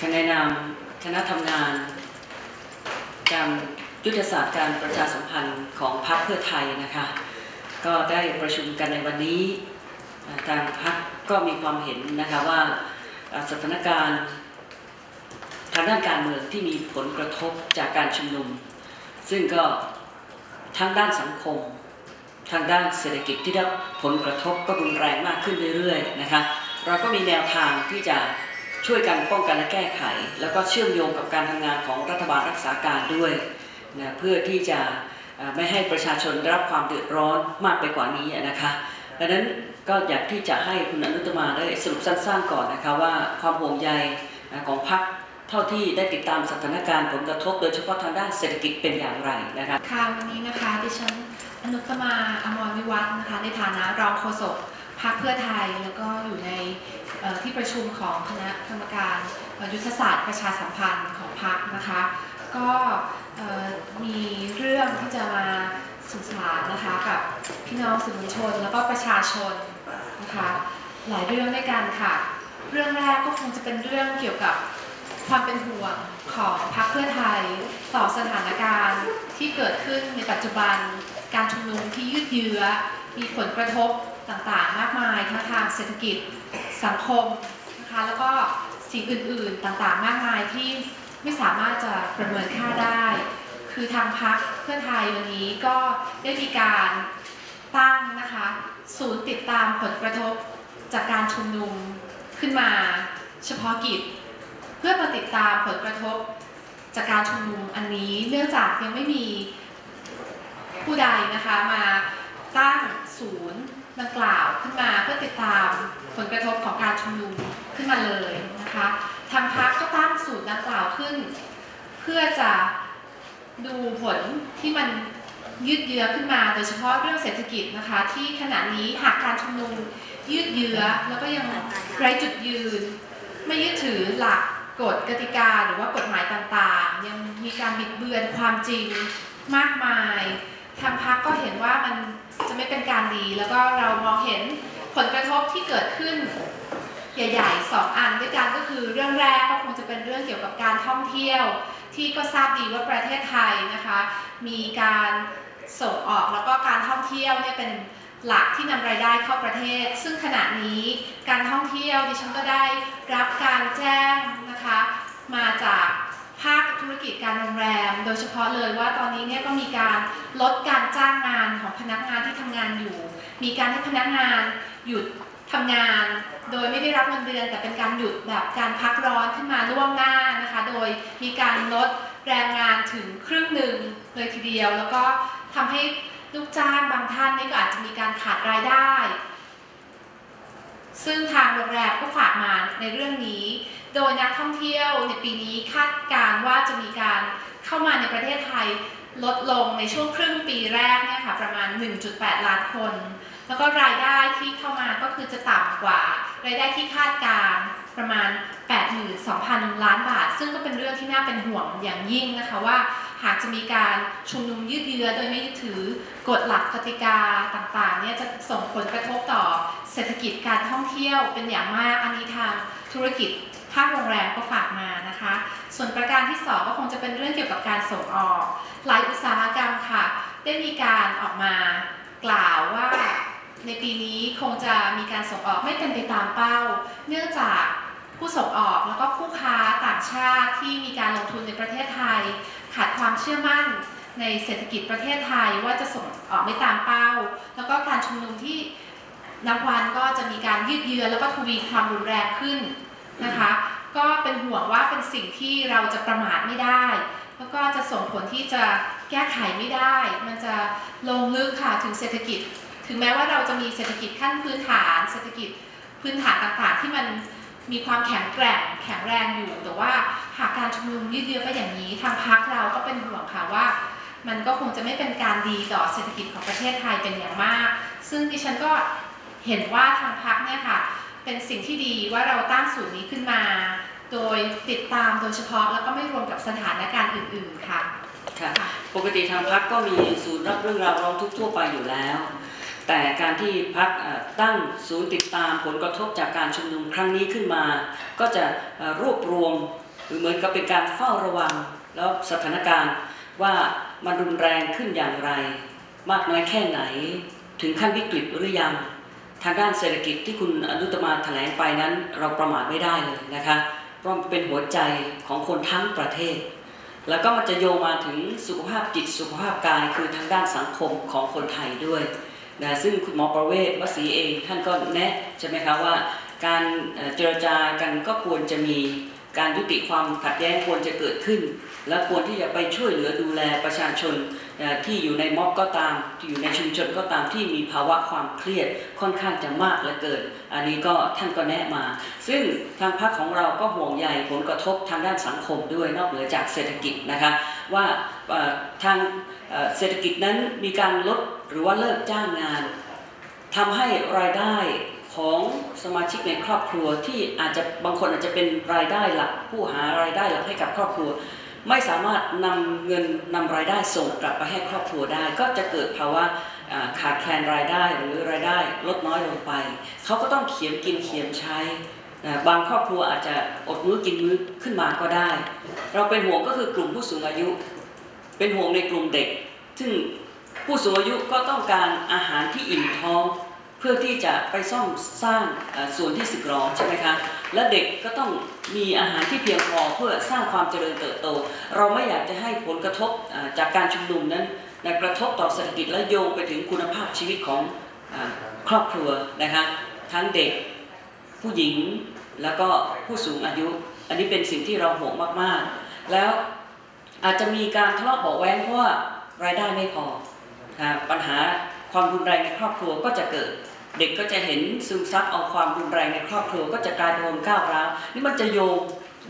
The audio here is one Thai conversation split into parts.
ในนาคณะทำงานการยุทธศาสตร์การประชาสัมพันธ์ของพรรคเพื่อไทยนะคะ ก็ได้ประชุมกันในวันนี้ทางพรรคก็มีความเห็นนะคะว่าสถานการณ์ทางด้านการเมืองที่มีผลกระทบจากการชุมนุม ซึ่งก็ทั้งด้านสังคม ทางด้านเศรษฐกิจที่ได้ผลกระทบก็รุนแรงมากขึ้นเรื่อยๆนะคะเราก็มีแนวทางที่จะ ช่วยกันป้องกันและแก้ไข แล้วก็เชื่อมโยงกับการทำงานของรัฐบาลรักษาการด้วยนะเพื่อที่จะไม่ให้ประชาชนได้รับความเดือดร้อนมากไปกว่านี้นะคะดังนั้นก็อยากที่จะให้คุณอนุตมาได้สรุปสั้นๆก่อนนะคะว่าความห่วงใยของพรรคเท่าที่ได้ติดตามสถานการณ์ผลกระทบ โดยเฉพาะทางด้านเศรษฐกิจเป็นอย่างไรนะคะค่ะวันนี้นะคะดิฉันอนุตมาอมรวิวัฒน์นะคะในฐานะรองโฆษกพรรคเพื่อไทยแล้วก็อยู่ใน ที่ประชุมของคณะกรรมการยุทธศาสตร์ประชาสัมพันธ์ของพรรคนะคะ ก็มีเรื่องที่จะมาสื่อสารนะคะกับพี่น้องสื่อมวลชน แล้วก็ประชาชนนะคะหลายเรื่องด้วยกันค่ะ เรื่องแรกก็คงจะเป็นเรื่องเกี่ยวกับความเป็นห่วงของพรรคเพื่อไทย ต่อสถานการณ์ที่เกิดขึ้นในปัจจุบันการชุมนุมที่ยืดเยื้อมีผลกระทบ ต่างๆ มากมายทั้งทางเศรษฐกิจสังคมนะคะแล้วก็สิ่งอื่นๆต่างๆ มากมายที่ไม่สามารถจะประเมินค่าได้ คือทางพรรคเพื่อไทยวันนี้ก็ได้มีการตั้งนะคะศูนย์ติดตามผลกระทบจากการชุมนุมขึ้นมาเฉพาะกิจ เพื่อมาติดตามผลกระทบจากการชุมนุมอันนี้เนื่องจากยังไม่มีผู้ใดนะคะมาตั้ง ดังกล่าวขึ้นมาเพื่อติดตามผลกระทบของการชุมนุมขึ้นมาเลยนะคะทางพรรคก็ตั้งศูนย์ดังกล่าวขึ้น เพื่อจะดูผลที่มันยืดเยื้อขึ้นมาโดยเฉพาะเรื่องเศรษฐกิจนะคะ ที่ขณะนี้หากการชุมนุมยืดเยื้อแล้วก็ยังไร้จุดยืน ไม่ยึดถือหลักกฎกติกาหรือว่ากฎหมายต่างๆ ยังมีการบิดเบือนความจริงมากมาย ทางพักก็เห็นว่ามันจะไม่เป็นการดี แล้วก็เรามองเห็นผลกระทบที่เกิดขึ้นใหญ่ๆสองอันด้วยกันก็คือเรื่องแรกก็คงจะเป็นเรื่องเกี่ยวกับการท่องเที่ยว ที่ก็ทราบดีว่าประเทศไทยนะคะมีการส่งออกแล้วก็การท่องเที่ยวเนี่ยเป็นหลักที่นำรายได้เข้าประเทศ ซึ่งขณะนี้การท่องเที่ยวดิฉันก็ได้รับการแจ้งนะคะมาจาก ภาคธุรกิจการโรงแรม โดยเฉพาะเลยว่าตอนนี้เนี่ยก็มีการลดการจ้างงานของพนักงานที่ทำงานอยู่ มีการให้พนักงานหยุดทำงาน โดยไม่ได้รับเงินเดือน แต่เป็นการหยุดแบบการพักร้อนขึ้นมาล่วงหน้านะคะ โดยมีการลดแรงงานถึงครึ่งหนึ่งเลยทีเดียว แล้วก็ทำให้ลูกจ้างบางท่านนี่ก็อาจจะมีการขาดรายได้ ซึ่งทางโรงแรมก็ฝากมาในเรื่องนี้ โดยนักท่องเที่ยวในปีนี้คาดการว่าจะมีการเข้ามาในประเทศไทยลดลงในช่วงครึ่งปีแรกเนี่ยค่ะประมาณ 1.8 ล้านคน แล้วก็รายได้ที่เข้ามาก็คือจะต่ำกว่า รายได้ที่คาดการประมาณ 82,000 ล้านบาท ซึ่งก็เป็นเรื่องที่น่าเป็นห่วงอย่างยิ่งนะคะว่า หากจะมีการชุมนุมยืดเยื้อโดยไม่ยึดถือกฎหลักกติกาต่างๆเนี่ยจะส่งผลกระทบต่อเศรษฐกิจการท่องเที่ยวเป็นอย่างมากอันนี้ทางธุรกิจาคโรงแรมก็ฝากมานะคะ ส่วนประการที่สองก็คงจะเป็นเรื่องเกี่ยวกับการส่งออก หลายอุตสาหกรรมค่ะ ได้มีการออกมากล่าวว่าในปีนี้คงจะมีการส่งออกไม่เป็นไปตามเป้า เนื่องจากผู้ส่งออกแล้วก็ผู้ค้าต่างชาติที่มีการลงทุนในประเทศไทย ขาดความเชื่อมั่นในเศรษฐกิจประเทศไทยว่าจะส่งออกไม่ตามเป้า แล้วก็การชุมนุมที่นับวันก็จะมีการยืดเยื้อแล้วก็ทวีความรุนแรงขึ้น นะคะ ก็เป็นห่วงว่าเป็นสิ่งที่เราจะประมาทไม่ได้ แล้วก็จะส่งผลที่จะแก้ไขไม่ได้ มันจะลงลึกค่ะถึงเศรษฐกิจ ถึงแม้ว่าเราจะมีเศรษฐกิจขั้นพื้นฐาน เศรษฐกิจพื้นฐานต่างๆ ที่มันมีความแข็งแกร่งแข็งแรงอยู่ แต่ว่าหากการชุมนุมยืดเยื้อไปอย่างนี้ทางพักเราก็เป็นห่วงค่ะว่า มันก็คงจะไม่เป็นการดีต่อเศรษฐกิจของประเทศไทยเป็นอย่างมาก ซึ่งดิฉันก็เห็นว่าทางพักเนี่ยค่ะ เป็นสิ่งที่ดีว่าเราตั้งศูนย์นี้ขึ้นมา โดยติดตามโดยเฉพาะแล้วก็ไม่รวมกับสถานการณ์อื่น ๆ ค่ะค่ะปกติทางพักก็มีศูนย์รับเรื่องราวร้องทุกข์ทั่วไปอยู่แล้ว แต่การที่พักตั้งศูนย์ติดตามผลกระทบจากการชุมนุมครั้งนี้ขึ้นมา ก็จะเอ่อรวบรวมหรือเหมือนกับเป็นการเฝ้าระวัง แล้วสถานการณ์ว่ามันรุนแรงขึ้นอย่างไร มากน้อยแค่ไหน ถึงขั้นวิกฤตหรือยัง ทางด้านเศรษฐกิจที่คุณอนุตมาแถลงไปนั้น เราประมาทไม่ได้เลยนะคะ เพราะเป็นหัวใจของคนทั้งประเทศ แล้วก็มันจะโยงมาถึงสุขภาพจิตสุขภาพกายคือทางด้านสังคมของคนไทยด้วยนะซึ่งคุณหมอประเวศวสีเองท่านก็แนะใช่ไหมคะว่า การเจรจากันก็ควรจะมี การยุติความขัดแย้งควรจะเกิดขึ้น และควรที่จะไปช่วยเหลือดูแลประชาชนที่อยู่ในม็อบก็ตามที่อยู่ในชุมชนก็ตามที่มีภาวะความเครียดค่อนข้างจะมากเหลือเกิน อันนี้ก็ท่านก็แนะมา ซึ่งทางพรรคของเราก็ห่วงใยผลกระทบทางด้านสังคมด้วยนอกเหนือจากเศรษฐกิจนะคะว่าทางเอ่อเศรษฐกิจนั้นมีการลดหรือว่าเลิกจ้างงานทำให้รายได้ ของสมาชิกในครอบครัวที่อาจจะบางคนอาจจะเป็นรายได้หลัก ผู้หารายได้หลักให้กับครอบครัว ไม่สามารถนำเงินนำรายได้ส่งกลับไปให้ครอบครัวได้ ก็จะเกิดภาวะขาดแคลนรายได้หรือรายได้ลดน้อยลงไป เขาก็ต้องเขียมกินเขียมใช้บางครอบครัวอาจจะอดมื้อกินมื้อขึ้นมาก็ได้ เราเป็นห่วงก็คือกลุ่มผู้สูงอายุ เป็นห่วงในกลุ่มเด็ก ซึ่งผู้สูงอายุก็ต้องการอาหารที่อิ่มท้อง เพื่อที่จะไปซ่อมสร้างส่วนที่สึกหรอใช่ไหมคะและเด็กก็ต้องมีอาหารที่เพียงพอเพื่อสร้างความเจริญเติบโต เราไม่อยากจะให้ผลกระทบจากการชุมนุมนั้นกระทบต่อเศรษฐกิจและโยงไปถึงคุณภาพชีวิตของอครอบครัวนะคะทั้งเด็กผู้หญิงแล้วก็ผู้สูงอายุ อันนี้เป็นสิ่งที่เราห่วงมากๆ แล้วอาจจะมีการทะเลาะเบาะแว้งเพราะว่ารายได้ไม่พอปัญหาความรุนแรงในครอบครัวก็จะเกิด เด็กก็จะเห็นซึมซับเอาความรุนแรงในครอบครัวก็จะกลายเป็นคนก้าวร้าวนี่มันจะโยง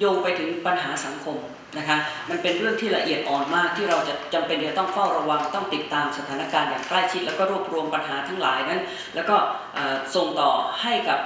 โยงไปถึงปัญหาสังคมนะคะมันเป็นเรื่องที่ละเอียดอ่อนมากที่เราจะจำเป็นจะต้องเฝ้าระวังต้องติดตามสถานการณ์อย่างใกล้ชิด แล้วก็รวบรวมปัญหาทั้งหลายนั้น แล้วก็ส่งต่อให้กับ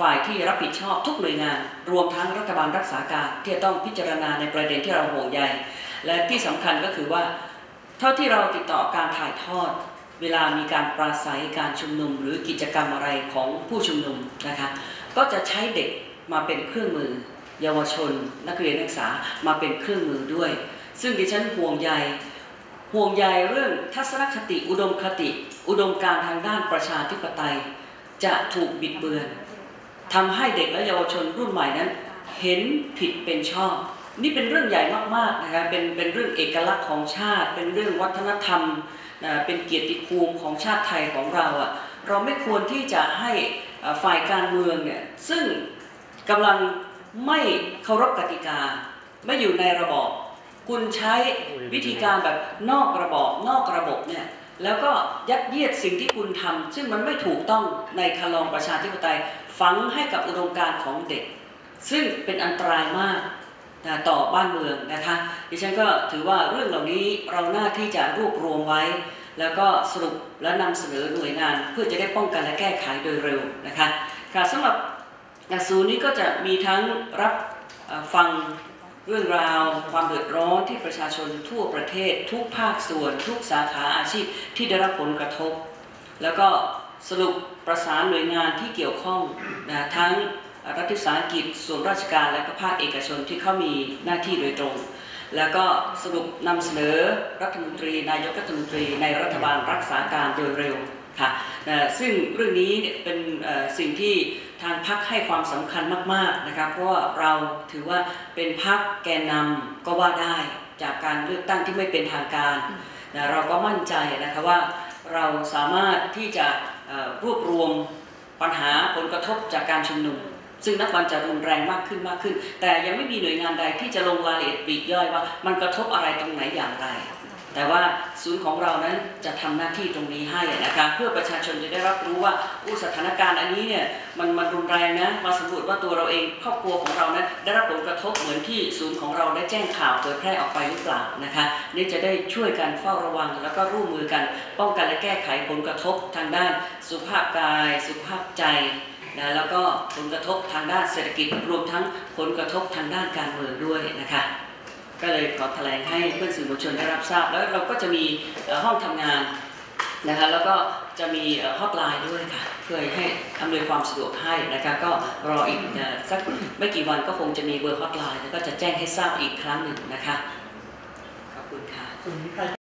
ฝ่ายที่รับผิดชอบทุกหน่วยงาน รวมทั้งรัฐบาลรักษาการที่จะต้องพิจารณาในประเด็นที่เราห่วงใยและที่สำคัญก็คือว่า เท่าที่เราติดต่อการถ่ายทอด เวลามีการปราศัยการชุมนุมหรือกิจกรรมอะไรของผู้ชุมนุมนะคะก็จะใช้เด็กมาเป็นเครื่องมือ เยาวชน นักเรียนนักศึกษามาเป็นเครื่องมือด้วย ซึ่งดิฉันห่วงใยห่วงใยเรื่องทัศนคติอุดมคติ อุดมการทางด้านประชาธิปไตย จะถูกบิดเบือนทำให้เด็กและเยาวชนรุ่นใหม่นั้น เห็นผิดเป็นชอบ นี่เป็นเรื่องใหญ่มากๆนะคะเป็นเป็นเรื่องเอกลักษณ์ของชาติ เป็นเรื่องวัฒนธรรม นะเป็นเกียรติภูมิของชาติไทยของเราอะ่ะเราไม่ควรที่จะให้เอ่อฝ่ายการเมืองเนี่ยซึ่งกำลังไม่เคารพกติกา ไม่อยู่ในระบอบคุณใช้วิธีการแบบนอกระบอบนอกระบบเนี่ยแล้วก็ยัดเยียดสิ่งที่คุณทำซึ่งมันไม่ถูกต้องในคลองประชาธิปไตยฝังให้กับอุดมการณ์ของเด็ก ซึ่งเป็นอันตรายมาก นะต่อบ้านเมืองนะคะดิฉันก็ถือว่าเรื่องเหล่านี้เราหน้าที่จะรวบรวมไว้ แล้วก็สรุปและนำเสนอหน่วยงาน เพื่อจะได้ป้องกันและแก้ไขโดยเร็วนะคะค่ะสำหรับศูนย์นี้ก็จะมีทั้งรับฟังเรื่องราวความเดือดร้อนที่ประชาชนทั่วประเทศ ทุกภาคส่วน ทุกสาขาอาชีพที่ได้รับผลกระทบ แล้วก็สรุปประสานหน่วยงานที่เกี่ยวข้องนะทั้ง รัฐวิสาหกิจส่วนราชการและก็ภาคเอกชนที่เขามีหน้าที่โดยตรง แล้วก็สรุปนำเสนอรัฐมนตรี นายกรัฐมนตรี ในรัฐบาลรักษาการโดยเร็วค่ะซึ่งเรื่องนี้เป็นสิ่งที่ทางพักให้ความสำคัญมากๆนะครับเพราะว่าเราถือว่าเป็นพักแกนนำก็ว่าได้จากการเลือกตั้งที่ไม่เป็นทางการเราก็มั่นใจนะคะว่าเราสามารถที่จะรวบรวมปัญหาผลกระทบจากการชุมนุม ซึ่งนับวันจะรุนแรงมากขึ้นมากขึ้น แต่ยังไม่มีหน่วยงานใดที่จะลงรายละเอียดปีกย่อยว่า มันกระทบอะไรตรงไหนอย่างไร แต่ว่าศูนย์ของเรานั้นจะทำหน้าที่ตรงนี้ให้นะคะเพื่อประชาชนจะได้รับรู้ว่าอู้สถานการณ์อันนี้เนี่ยมันมันรุนแรงนะมาสำรวจว่าตัวเราเองครอบครัวของเรานั้นได้รับผลกระทบเหมือนที่ศูนย์ของเราได้แจ้งข่าวเผยแพร่ออกไปหรือเปล่านะคะนี่จะได้ช่วยกันเฝ้าระวัง แล้วก็ร่วมมือกัน ป้องกันและแก้ไขผลกระทบทางด้าน สุขภาพกาย สุขภาพใจ นะแล้วก็ผลกระทบทางด้านเศรษฐกิจรวมทั้งผลกระทบทางด้านการเมืองด้วยนะคะก็เลยขอแถลงให้เพื่อนสื่อมวลชนได้รับทราบ แล้วเราก็จะมีห้องทำงานนะคะแล้วก็จะมีฮอตไลน์ด้วยค่ะเพื่อให้อำนวยความสะดวกให้นะคะก็รออีกสักไม่กี่วันก็คงจะมีเบอร์ฮอตไลน์แล้วก็จะแจ้งให้ทราบอีกครั้งหนึ่งนะคะขอบคุณค่ะ